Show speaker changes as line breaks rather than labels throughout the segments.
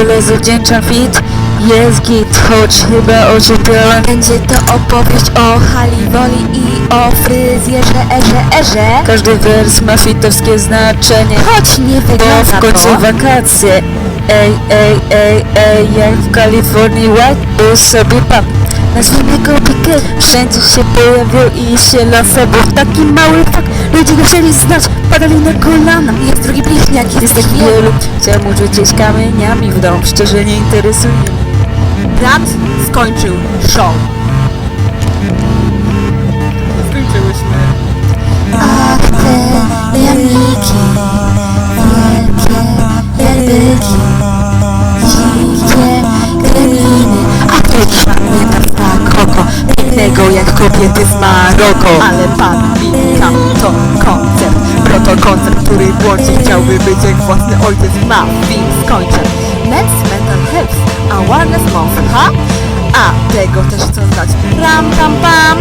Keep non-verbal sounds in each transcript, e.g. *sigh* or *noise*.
ogóle zawdzięczam fit. Jest git, choć chyba oczepiałem
Będzie to opowieść o Hali Woli i o fryzjerze Erze Erze.
Każdy wers ma fitowskie znaczenie.
Choć nie
Bo
wygląda
w końcu
to.
wakacje. Ej, ej, ej, ej, jak w Kalifornii White był sobie pan Nazwijmy go Piquet. Wszędzie się pojawił i się lasował. Taki mały fakt, ludzie go chcieli znać Padali na kolana
Jest drugi bliźniak, jest,
tak
wielu.
chciałem użyć kamieniami w dom Szczerze nie interesuje mnie
Brat skończył show. Jak kobiety z Maroko.
Ale pan Wikam to koncept Protokoncept, który błądzi chciałby być jak własny ojciec. Ma Film skończę Next Mental Health Awareness Month, ha? A tego też chcę znać. Ram pam pam.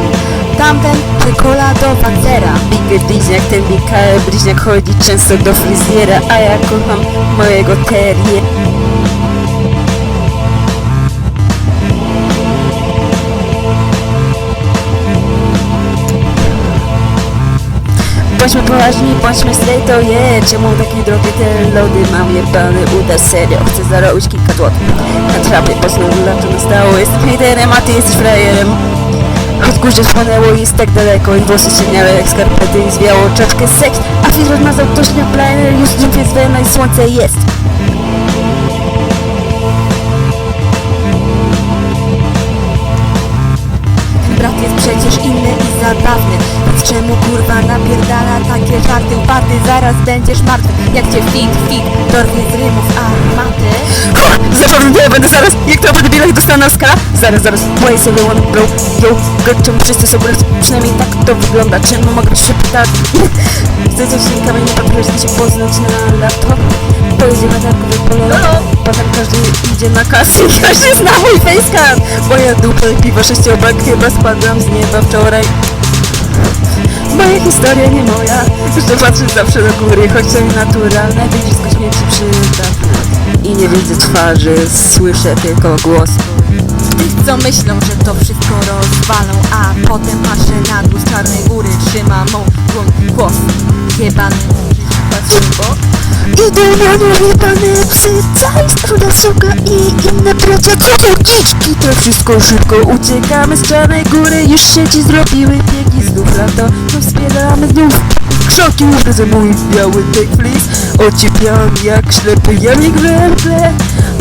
Tamten czekoladowa cera.
Big bliźniak, ten Mikael bliźniak chodzi często do fryzjera A ja kocham mojego terrier Bądźmy poważni, bądźmy straight, to yeah Czemu takie drogie te lody mam jebany uda serio. Chcę zarobić kilka złotych Na trapie, bo znowu lato nastało Jestem hejterem, a ty jesteś frajerem. Choć spłonęło i jest tak daleko. I włosy cieniały jak skarpety i zwiało czapkę seks. A film rozmazał ktoś na planie Już dzień jest wełna i słońce jest.
Brat jest przecież inny i zabawny. Więc czemu kurwa napierdala takie żarty uparty Zaraz będziesz martwy. Jak cię fit fit dorwie z rymów armaty.
Zapewne nie będę zaraz, jak to będę biegać dostanę Oscara Zaraz, zaraz, why sobie one bro Yo, go, czemu wszyscy są Przynajmniej tak to wygląda, czemu mogę się pytać? *laughs* Chcę coś linkami nie patrzeć, się poznać na laptop Pojedzie na targowe pole Potem każdy idzie na kasę i każdy zna mój facecam. Moja dupa i piwo sześciobak Chyba spadłam z nieba wczoraj Moja historia nie moja. Jeszcze patrzę zawsze do góry Choć to nienaturalne Wszystko śmierci przydatne I nie widzę twarzy Słyszę tylko głos.
Tych co myślą, że to wszystko rozwalą A potem patrzę na dół z czarnej góry Trzyma mą dłoń głos. Jebany Patrzę,
Idą na nią jebane psy ruda suka i inne bracia Co to dziczki? To wszystko szybko uciekamy z czarnej góry Już się ci zrobiły lato, no spierdalamy znów Krzoki ubrze mój biały take fleece Ociepiam jak ślepy jamnik we mgle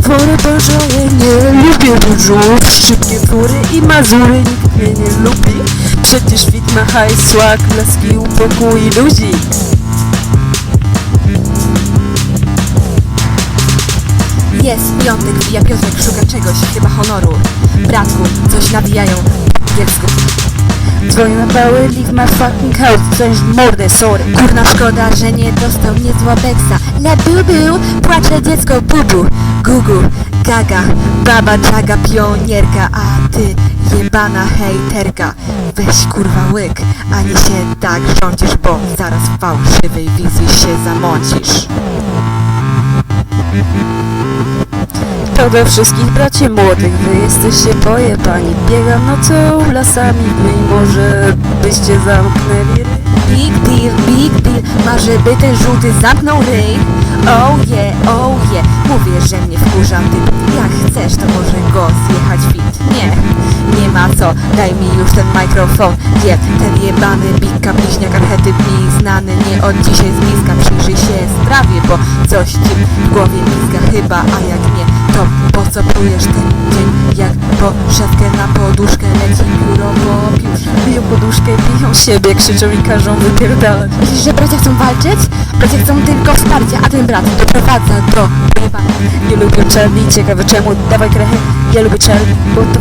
Wory bożoje nie lubię burzów Szybkie fury i mazury Nikt mnie nie lubi. Przecież fit ma hajs, swag, blaski, upokój i ludzi.
Jest piątek Wbija Piotrek, szuka czegoś, chyba honoru. Bratku, coś nawijają Dziecku
Dzwonię na cały leave my fucking house Coś w mordę, sorry.
Kurna szkoda, że nie dostał niezła beksa Le bubu, płacze dziecko bubu. Gugu, gaga, baba jaga pionierka A ty jebana hejterka. Weź kurwa łyk, a nie się tak rządzisz Bo zaraz w fałszywej wizji się zamącisz
To do wszystkich braci młodych. Wy jesteście pojebani Biegam nocą lasami Wy może byście zamknęli?
Big deal, big deal. Ma żeby ten żółty zamknął ryj? Oh yeah, oh yeah. Mówię, że mnie wkurza ty. Jak chcesz, to może go zjechać fit. Nie, co Daj mi już ten mikrofon. Gdzie ten jebany bika bliźniak archetyp mi znany Nie od dzisiaj z bliska Przyjrzyj się sprawie Bo coś ci w głowie mizga chyba A jak nie, to po co plujesz ten dzień Jak po szewkę na poduszkę Leci pióro po piórze
Biją poduszkę, biją siebie Krzyczą i każą wypierdalać.
Myślisz, że bracia chcą walczyć? Bracia chcą tylko wsparcia, a ten brat doprowadza do pojebania.
Nie lubię Charlie, ciekawe czemu? Dawaj krechę, ja lubię Charlie Bo to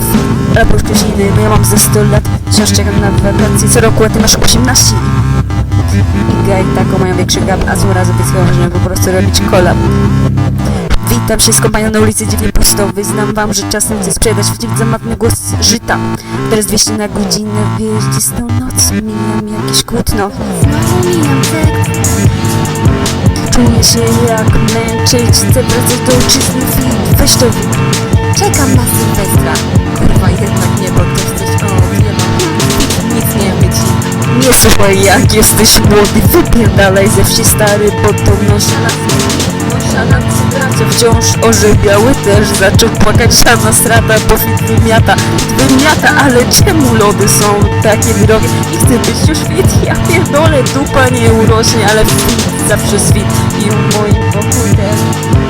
albo już ktoś inny Bo ja mam ze 100 lat. Wciąż czekam na wakacje co roku A ty masz 18 I gaj taką mają większy gap A są razy wyschowam, żeby po prostu robić kolab Witam się z kompanią na ulicy dziwnie prosto Wyznam wam, że czasem chcę sprzedać Wciąż zamatny głos żyta Teraz 200 na godzinę Wyjeździstą noc Mijam jakieś kłótno
Znowu mijam tekst.
Czuję się jak męczyć Chcę wracać do ojczyzny Fit weź to
Czekam na Sylwestra. Kurwa, jednak nie, bo ty jesteś... O. Nic nie myci.
Nie słuchaj, jak jesteś młody, wypierdalaj ze wsi stary, bo to nonszalancje. Wciąż orzebiały też zaczął płakać żadna strata, bo fit wymiata, wymiata, ale czemu lody są takie drogie? I chcę być już fit, ja pierdolę, dupa nie urośnie, ale fit zawsze swit i w moim pokoju też